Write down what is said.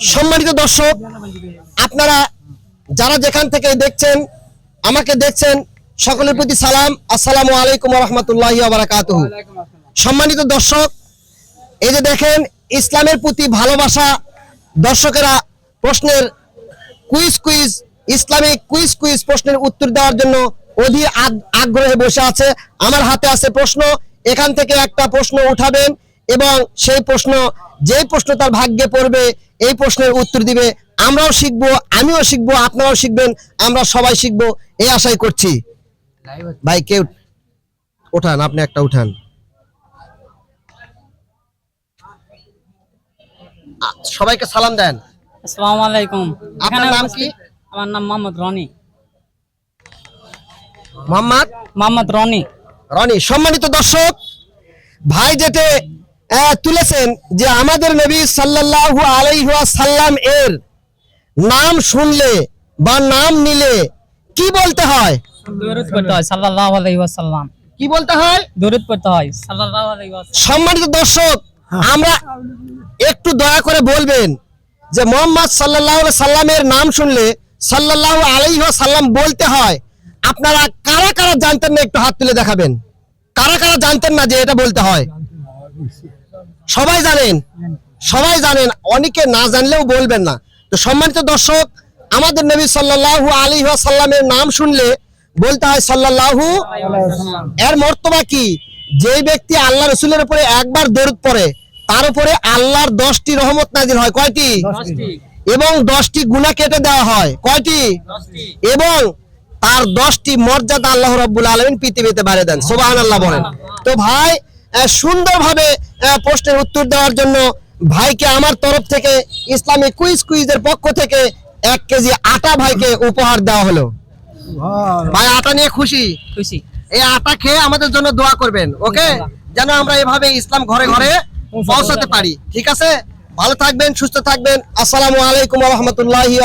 সম্মানিত দর্শক, আপনারা যারা যেখান থেকে দেখছেন, আমাকে দেখছেন, সকলের প্রতি সালাম। আসসালামু আলাইকুম রহমতুল্লাহ বারাকাতুহু। সম্মানিত দর্শক, এই যে দেখেন, ইসলামের প্রতি ভালোবাসা দর্শকেরা প্রশ্নের quiz quiz, Islamic quiz quiz প্রশ্নের উত্তর দেওয়ার জন্য অধীর আগ- আগ্রহে বসে আছে। আমার হাতে আছে প্রশ্ন, এখান থেকে একটা প্রশ্ন উঠাবেন। এবং সেই প্রশ্ন যেই প্রশ্ন তার ভাগ্যে পড়বে এই প্রশ্নের উত্তর দিবে। আমরাও শিখব আমিও শিখব আপনারাও শিখবেন আমরা সবাই শিখব এই আশাই করছি। ভাই কেউ উঠান আপনি একটা উঠান। সবাইকে সালাম দেন। আসসালামু আলাইকুম। আপনার নাম কি? আমার নাম মোহাম্মদ রনি। মোহাম্মদ? মোহাম্মদ রনি। রনি সম্মানিত দর্শক ভাই যেতে তুলেছেন যে আমাদের নবী সাল্লাল্লাহু আলাইহি সাল্লাম এর নাম শুনলে বা নাম নিলে কি বলতে হয়? দরুদ পড়তে হয় সাল্লাল্লাহু আলাইহি ওয়াসাল্লাম। কি বলতে হয়? দরুদ পড়তে হয় সাল্লাল্লাহু আলাইহি ওয়াসাল্লাম। সম্মানিত দর্শক আমরা একটু দয়া করে বলবেন যে মোহাম্মদ সাল্লাল্লাহু আলাইহি সাল্লামের নাম শুনলে সাল্লাল্লাহু আলাইহি সাল্লাম বলতে হয়। আপনারা কারা কারা জানতেন না? একটু হাত তুলে দেখাবেন। কারা কারা জানতেন না যে এটা বলতে হয়? সবাই জানেন সবাই জানেন অনেকে না জানলেও বলবেন না। তো সম্মানিত দর্শক আমাদের নবী সাল্লাল্লাহু আলাইহি সাল্লামের নাম শুনলে বলতে হয় সাল্লাল্লাহু এর মর্তবা কি? যেই ব্যক্তি আল্লাহ রসুলের উপরে একবার দরুদ পড়ে তার উপরে আল্লাহর দশটি রহমত নাজির হয়। কয়টি? এবং দশটি গুণা কেটে দেওয়া হয়। কয়টি? এবং তার দশটি মর্যাদা আল্লাহ রব্বুল আলমিন পৃথিবীতে বাড়িয়ে দেন। সোবাহান আল্লাহ বলেন। তো ভাই সুন্দরভাবে প্রশ্নের উত্তর দেওয়ার জন্য ভাইকে আমার তরফ থেকে ইসলামী কুইজ কুইজের পক্ষ থেকে এক কেজি আটা ভাইকে উপহার দেওয়া হলো। ভাই আটা নিয়ে খুশি? খুশি। এই আটা খেয়ে আমাদের জন্য দোয়া করবেন ওকে? যেন আমরা এভাবে ইসলাম ঘরে ঘরে পৌঁছাতে পারি। ঠিক আছে? ভালো থাকবেন সুস্থ থাকবেন। আসসালামু আলাইকুম রহমতুল্লাহি